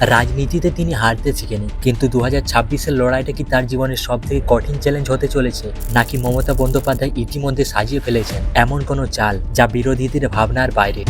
রাজনীতিতে তিনি হারতে শিখেনি। কিন্তু দু হাজার লড়াইটা কি তার জীবনের সব থেকে কঠিন চ্যালেঞ্জ হতে চলেছে? নাকি মমতা বন্দ্যোপাধ্যায় ইতিমধ্যে সাজিয়ে ফেলেছেন এমন কোনো চাল যা বিরোধীদের ভাবনার বাইরে?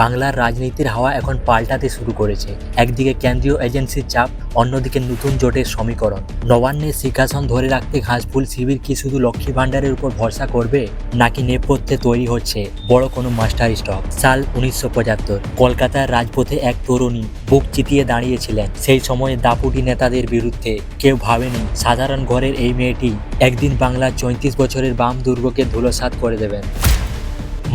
বাংলার রাজনীতির হাওয়া এখন পাল্টাতে শুরু করেছে। একদিকে কেন্দ্রীয় এজেন্সির চাপ, অন্যদিকে নতুন জোটের সমীকরণ। নবান্নের সিংহাসন ধরে রাখতে ঘাসফুল শিবির কি শুধু লক্ষ্মী ভাণ্ডারের উপর ভরসা করবে, নাকি নেপথ্যে তৈরি হচ্ছে বড় কোনো মাস্টার স্টক? সাল উনিশশো পঁচাত্তর, কলকাতার রাজপথে এক তরুণী বুক চিতিয়ে দাঁড়িয়েছিলেন। সেই সময়ে দাপুটি নেতাদের বিরুদ্ধে কেউ ভাবেনি, সাধারণ ঘরের এই মেয়েটি একদিন বাংলার চৌত্রিশ বছরের বাম দুর্গকে ধুলোসাৎ করে দেবেন।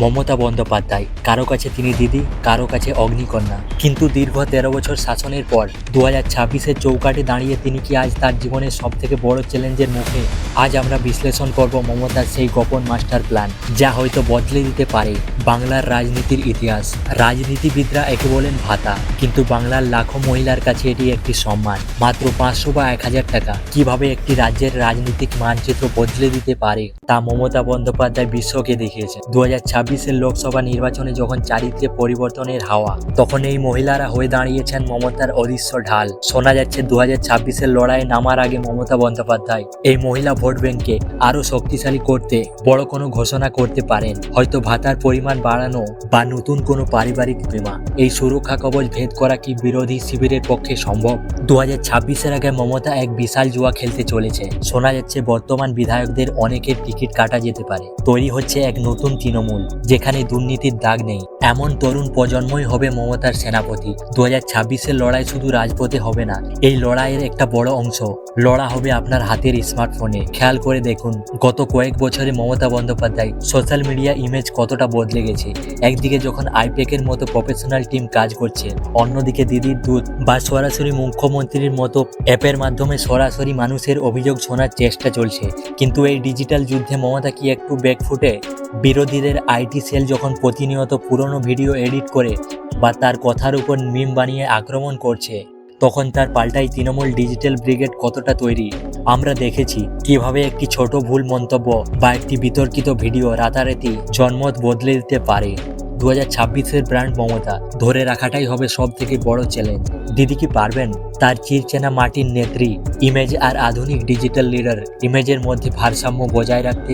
মমতা বন্দ্যোপাধ্যায়, কারও কাছে তিনি দিদি, কারও কাছে অগ্নিকন্যা। কিন্তু দীর্ঘ তেরো বছর শাসনের পর দু হাজার ছাব্বিশের চৌকাঠে দাঁড়িয়ে তিনি কি আজ তার জীবনের সব থেকে বড় চ্যালেঞ্জের মুখে? আজ আমরা বিশ্লেষণ করব মমতার সেই গোপন মাস্টার প্ল্যান, যা হয়তো বদলে দিতে পারে বাংলার রাজনীতির ইতিহাস। রাজনীতিবিদরা একে বলেন ভাতা, কিন্তু বাংলার লাখো মহিলার কাছে এটি একটি সম্মান। মাত্র পাঁচশো বা এক হাজার টাকা, কীভাবে একটি রাজ্যের রাজনৈতিক মানচিত্র বদলে দিতে পারে, তা মমতা বন্দ্যোপাধ্যায় বিশ্বকে দেখিয়েছে দু হাজার ছাব্বিশের লোকসভা নির্বাচনে যখন চারিত্রে পরিবর্তনের হাওয়া, তখন এই মহিলারা হয়ে দাঁড়িয়েছেন মমতার অদৃশ্য ঢাল। শোনা যাচ্ছে দু হাজার ছাব্বিশের লড়াইয়ে নামার আগে মমতা বন্দ্যোপাধ্যায় এই মহিলা ভোট ব্যাংকে আরও শক্তিশালী করতে বড় কোনো ঘোষণা করতে পারেন। হয়তো ভাতার পরিমাণ বাড়ানো বা নতুন কোনো পারিবারিক বীমা। এই সুরক্ষা কবচ ভেদ করা কি বিরোধী শিবিরের পক্ষে সম্ভব? দু হাজার ছাব্বিশের আগে মমতা এক বিশাল জুয়া খেলতে চলেছে। শোনা যাচ্ছে বর্তমান বিধায়কদের অনেকের টিকিট কাটা যেতে পারে। তৈরি হচ্ছে এক নতুন তৃণমূল। যেখানে দুর্নীতির দাগ নেই, এমন তরুণ প্রজন্মই হবে মমতার সেনাপতি। দু হাজার ছাব্বিশের লড়াই শুধু রাজপথে হবে না, এই লড়াইয়ের একটা বড় অংশ। লড়া হবে আপনার হাতের স্মার্টফোনে। খেয়াল করে দেখুন, গত কয়েক বছরে Mamata Bandyopadhyay social media image কতটা বদলে গেছে। একদিকে যখন আইপেকের মতো প্রফেশনাল টিম কাজ করছে, অন্যদিকে দিদির দুধ বা সরাসরি মুখ্যমন্ত্রীর মতো অ্যাপের মাধ্যমে সরাসরি মানুষের অভিযোগ শোনার চেষ্টা চলছে। কিন্তু এই ডিজিটাল যুদ্ধে মমতা কি একটু ব্যাকফুটে? বিরোধীদের আইটি সেল যখন প্রতিনিয়ত পুরনো ভিডিও এডিট করে বা তার কথার উপর মিম বানিয়ে আক্রমণ করছে, তখন তার পাল্টাই তৃণমূল ডিজিটাল ব্রিগেড কতটা তৈরি? আমরা দেখেছি কীভাবে একটি ছোট ভুল মন্তব্য বা একটি বিতর্কিত ভিডিও রাতারাতি জন্মত বদলে দিতে পারে। দু হাজার ছাব্বিশের ব্র্যান্ড মমতা, ধরে রাখাটাই হবে সব থেকে বড় চ্যালেঞ্জ দিদি কি পারবেন? তার চিরচেনা মাটির নেত্রী ইমেজ আর আধুনিক ডিজিটাল লিডার ইমেজের মধ্যে ভারসাম্য বজায় রাখতে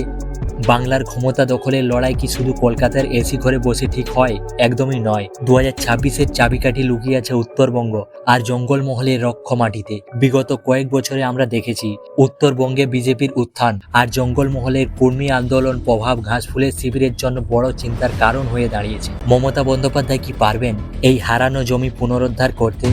বাংলার ক্ষমতা দখলের লড়াই কি শুধু কলকাতার এসি ঘরে বসে ঠিক হয়? একদমই নয়। দু হাজার ছাব্বিশের চাবিকাঠি লুকিয়ে আছে উত্তরবঙ্গ আর জঙ্গলমহলের রক্ষ মাটিতে। বিগত কয়েক বছরে আমরা দেখেছি, উত্তরবঙ্গে বিজেপির উত্থান আর জঙ্গলমহলের কর্মী আন্দোলন প্রভাব ঘাসফুলের শিবিরের জন্য বড় চিন্তার কারণ হয়ে দাঁড়িয়েছে। মমতা বন্দ্যোপাধ্যায় কি পারবেন এই হারানো জমি পুনরুদ্ধার করতে?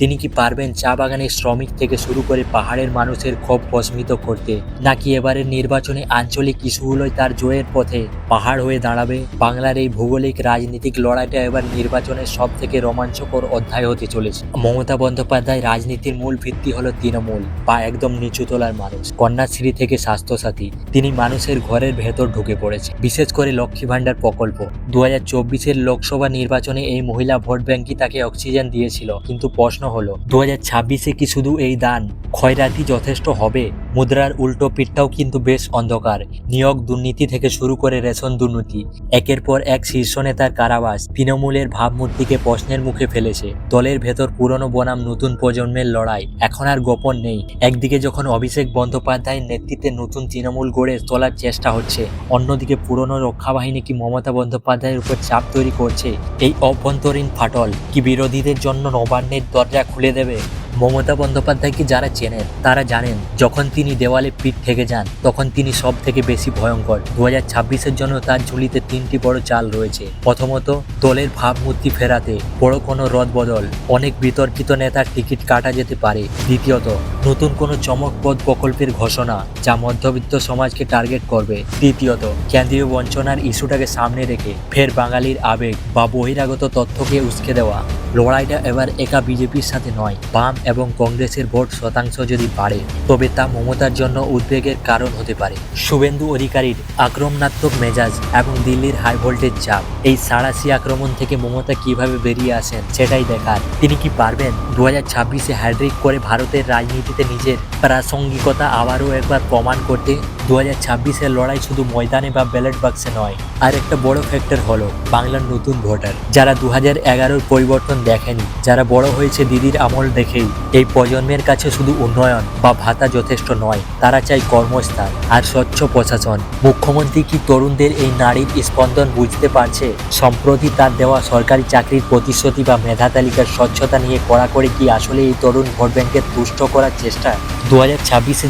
তিনি কি পারবেন চা বাগানের শ্রমিক থেকে শুরু করে পাহাড়ের মানুষের ক্ষোভ প্রশমিত করতে? নাকি এবারের নির্বাচনে আঞ্চলিক ইস্যুগুলোই তার জয়ের পথে? পাহাড় হয়ে দাঁড়াবে বাংলার এই ভৌগোলিক রাজনীতিক লড়াইটা এবার নির্বাচনের সব থেকে রোমাঞ্চকর অধ্যায় হতে চলেছে। মমতা বন্দ্যোপাধ্যায় রাজনীতির মূল ভিত্তি হলো তৃণমূল, বা একদম নিচুতলার মানুষ। কন্যাশ্রী থেকে স্বাস্থ্যসাথী, তিনি মানুষের ঘরের ভেতর ঢুকে পড়েছে। বিশেষ করে লক্ষ্মী ভাণ্ডার প্রকল্প। দু হাজার চব্বিশের লোকসভা নির্বাচনে এই মহিলা ভোট ব্যাংকই তাকে অক্সিজেন দিয়েছিল, কিন্তু প্রশ্ন হলো দু হাজার ছাব্বিশে কি শুধু এই দান ক্ষয়রাতি যথেষ্ট হবে? মুদ্রার উল্টো পিঠটাও কিন্তু বেশ অন্ধকার। নিয়োগ দুর্নীতি থেকে শুরু করে রেশন দুর্নীতি। একের পর এক শীর্ষ নেতার কারাবাস তৃণমূলের ভাবমূর্তিকে প্রশ্নের মুখে ফেলেছে। দলের ভেতর পুরনো বনাম নতুন প্রজন্মের লড়াই এখন আর গোপন নেই। একদিকে যখন অভিষেক বন্দ্যোপাধ্যায়ের নেতৃত্বে নতুন তৃণমূল গড়ে তোলার চেষ্টা হচ্ছে, অন্যদিকে পুরনো রক্ষা বাহিনী কি মমতা বন্দ্যোপাধ্যায়ের উপর চাপ তৈরি করছে, এই অভ্যন্তরীণ ফাটল কি বিরোধীদের জন্য নবান্নের দরজা খুলে দেবে? মমতা বন্দ্যোপাধ্যায়কে যারা চেনেন তারা জানেন, যখন তিনি দেওয়ালে পিঠ থেকে যান, তখন তিনি সব থেকে বেশি ভয়ঙ্কর। দু হাজার ছাব্বিশের জন্য তার ঝুলিতে তিনটি বড় চাল রয়েছে। প্রথমত, দলের ভাবমূর্তি ফেরাতে বড় কোনো রদবদল অনেক বিতর্কিত নেতার টিকিট কাটা যেতে পারে। দ্বিতীয়ত, নতুন কোনো চমকপদ প্রকল্পের ঘোষণা, যা মধ্যবিত্ত সমাজকে টার্গেট করবে। তৃতীয়ত, কেন্দ্রীয় বঞ্চনার ইস্যুটাকে সামনে রেখে ফের বাঙালির আবেগ বা বহিরাগত তথ্যকে উস্কে দেওয়া। লড়াইটা এবার একা বিজেপির সাথে নয়, বাম এবং কংগ্রেসের ভোট শতাংশ যদি বাড়ে, তবে তা মমতার জন্য উদ্বেগের কারণ হতে পারে। শুভেন্দু অধিকারীর আক্রমণাত্মক মেজাজ এবং দিল্লির হাই ভোল্টেজ চাপ, এই সাড়াশি আক্রমণ থেকে মমতা কীভাবে বেরিয়ে আসেন সেটাই দেখার। তিনি কি পারবেন? দু হাজার ছাব্বিশে হ্যাড্রিক করে ভারতের রাজনীতিতে নিজের প্রাসঙ্গিকতা আবারও একবার প্রমাণ করতে দু হাজার ছাব্বিশের লড়াই শুধু ময়দানে বা ব্যালট বাক্সে নয় আর একটা বড় ফ্যাক্টর হলো বাংলার নতুন ভোটার, যারা দু হাজার এগারোর পরিবর্তন দেখেনি। যারা বড় হয়েছে দিদির আমল দেখেই। এই প্রজন্মের কাছে শুধু উন্নয়ন বা ভাতা যথেষ্ট নয়, তারা চাই কর্মস্থান আর স্বচ্ছ প্রশাসন। মুখ্যমন্ত্রী কি তরুণদের এই নারীর স্পন্দন বুঝতে পারছে? সম্প্রতি তার দেওয়া সরকারি চাকরির প্রতিশ্রুতি বা মেধা তালিকার স্বচ্ছতা নিয়ে কড়াকড়ি কি আসলে এই তরুণ ভোট ব্যাংকে তুষ্ট করার চেষ্টা? দু হাজার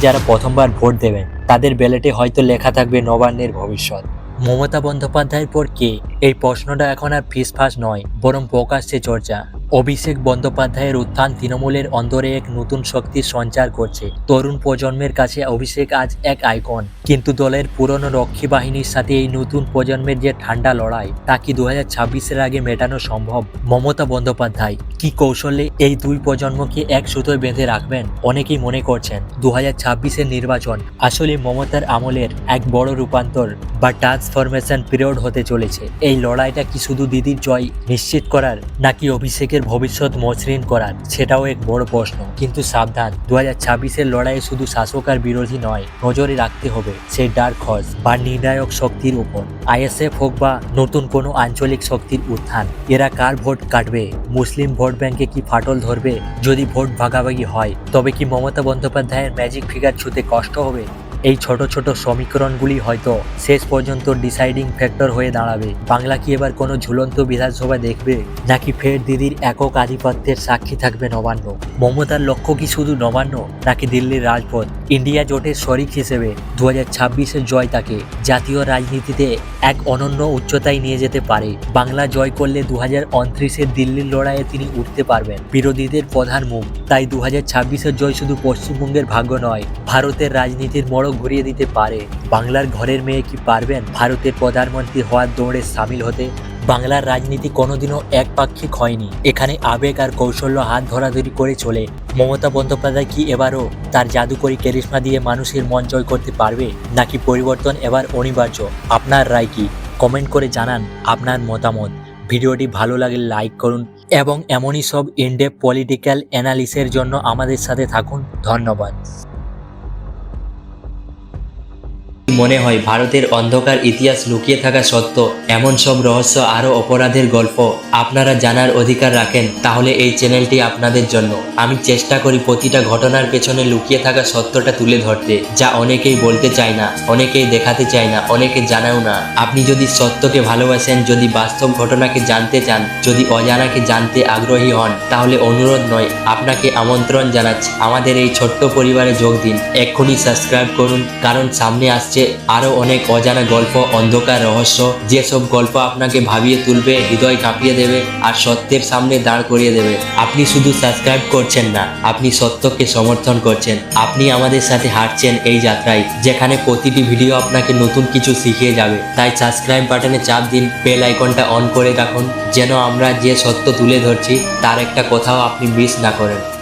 যারা প্রথমবার ভোট দেবেন, তাদের ব্যালেটে হয়তো লেখা থাকবে নবান্নের ভবিষ্যৎ। মমতা বন্দ্যোপাধ্যায়ের পর কে? এই প্রশ্নটা এখন আর ফিসফাস নয়, বরং প্রকাশ্যে চর্চা। অভিষেক বন্দ্যোপাধ্যায়ের উত্থান তৃণমূলের অন্দরে এক নতুন শক্তির সঞ্চার করছে। তরুণ প্রজন্মের কাছে অভিষেক আজ এক আইকন। কিন্তু দলের পুরনো রক্ষী বাহিনীর সাথে এই নতুন প্রজন্মের যে ঠান্ডা লড়াই, তা কি দু হাজার আগে মেটানো সম্ভব? মমতা বন্দ্যোপাধ্যায় কি কৌশলে এই দুই প্রজন্মকে এক সুতোয় বেঁধে রাখবেন? অনেকেই মনে করছেন দু হাজার নির্বাচন আসলে মমতার আমলের এক বড় রূপান্তর বা ট্রান্সফরমেশন পিরিয়ড হতে চলেছে। এই লড়াইটা কি শুধু দিদির জয় নিশ্চিত করার নাকি অভিষেকের ভবিষ্যৎ মসৃণ করার? সেটাও এক বড় প্রশ্ন। কিন্তু সাবধান দু হাজার লড়াইয়ে শুধু শাসক আর বিরোধী নয়, নজরে রাখতে হবে সেই ডার্ক হর্স বা নির্ণায়ক শক্তির উপর। আইএসএফ হোক বা নতুন কোনো আঞ্চলিক শক্তির উত্থান, এরা কার ভোট কাটবে? মুসলিম ভোট ব্যাংকে কি ফাটল ধরবে? যদি ভোট ভাগাভাগি হয়, তবে কি মমতা বন্দ্যোপাধ্যায়ের ম্যাজিক ফিগার ছুতে কষ্ট হবে? এই ছোট ছোট সমীকরণগুলি হয়তো শেষ পর্যন্ত ডিসাইডিং ফ্যাক্টর হয়ে দাঁড়াবে। বাংলা কি এবার কোনো ঝুলন্ত বিধানসভা দেখবে? নাকি ফের দিদির একক আধিপত্যের সাক্ষী থাকবে নবান্ন? মমতার লক্ষ্য কি শুধু নবান্ন, নাকি দিল্লির রাজপথ? ইন্ডিয়া জোটের শরিক হিসেবে দু হাজার জয় তাকে জাতীয় রাজনীতিতে এক অনন্য উচ্চতায় নিয়ে যেতে পারে। বাংলা জয় করলে দু হাজার দিল্লির লড়াইয়ে তিনি উঠতে পারবেন। বিরোধীদের প্রধান মুখ। তাই দু হাজার জয় শুধু পশ্চিমবঙ্গের ভাগ্য নয়, ভারতের রাজনীতির মোড়ক ঘুরিয়ে দিতে পারে। বাংলার ঘরের মেয়ে কি পারবেন? ভারতের প্রধানমন্ত্রী হওয়ার দৌড়ে সামিল হতে বাংলার রাজনীতি কোনোদিনও একপাক্ষিক হয়নি। এখানে আবেগ আর কৌশল্য হাত ধরাধরি করে চলে। মমতা বন্দ্যোপাধ্যায় কি এবারও তার জাদুকরী ক্যারিশমা দিয়ে মানুষের মন জয় করতে পারবে? নাকি পরিবর্তন এবার অনিবার্য? আপনার রায় কি? কমেন্ট করে জানান আপনার মতামত। ভিডিওটি ভালো লাগলে লাইক করুন এবং এমনই সব ইনডেপ পলিটিক্যাল অ্যানালিসের জন্য আমাদের সাথে থাকুন। ধন্যবাদ। মনে হয় ভারতের অন্ধকার ইতিহাস লুকিয়ে থাকা সত্য এমন সব রহস্য আরও অপরাধের গল্প আপনারা জানার অধিকার রাখেন, তাহলে এই চ্যানেলটি আপনাদের জন্য। আমি চেষ্টা করি প্রতিটা ঘটনার পেছনে লুকিয়ে থাকা সত্যটা তুলে ধরতে, যা অনেকেই বলতে চায় না, অনেকেই দেখাতে চায় না, অনেকে জানাও না। আপনি যদি সত্যকে ভালোবাসেন, যদি বাস্তব ঘটনাকে জানতে চান, যদি অজানাকে জানতে আগ্রহী হন, তাহলে অনুরোধ নয়, আপনাকে আমন্ত্রণ জানাচ্ছি। আমাদের এই ছোট্ট পরিবারে যোগ দিন। এক্ষুনি সাবস্ক্রাইব করুন, কারণ সামনে আসছে আরও অনেক অজানা গল্প, অন্ধকার রহস্য, যেসব গল্প আপনাকে ভাবিয়ে তুলবে, হৃদয় কাঁপিয়ে দেবে আর সত্যের সামনে দাঁড় করিয়ে দেবে। আপনি শুধু সাবস্ক্রাইব করছেন না, আপনি সত্যকে সমর্থন করছেন। আপনি আমাদের সাথে হাঁটছেন এই যাত্রায়, যেখানে প্রতিটি ভিডিও আপনাকে নতুন কিছু শিখিয়ে যাবে। তাই সাবস্ক্রাইব বাটনে চাপ দিন বেল আইকনটা অন করে রাখুন, যেন আমরা যে সত্য তুলে ধরছি, তার একটা কথাও আপনি মিস না করেন।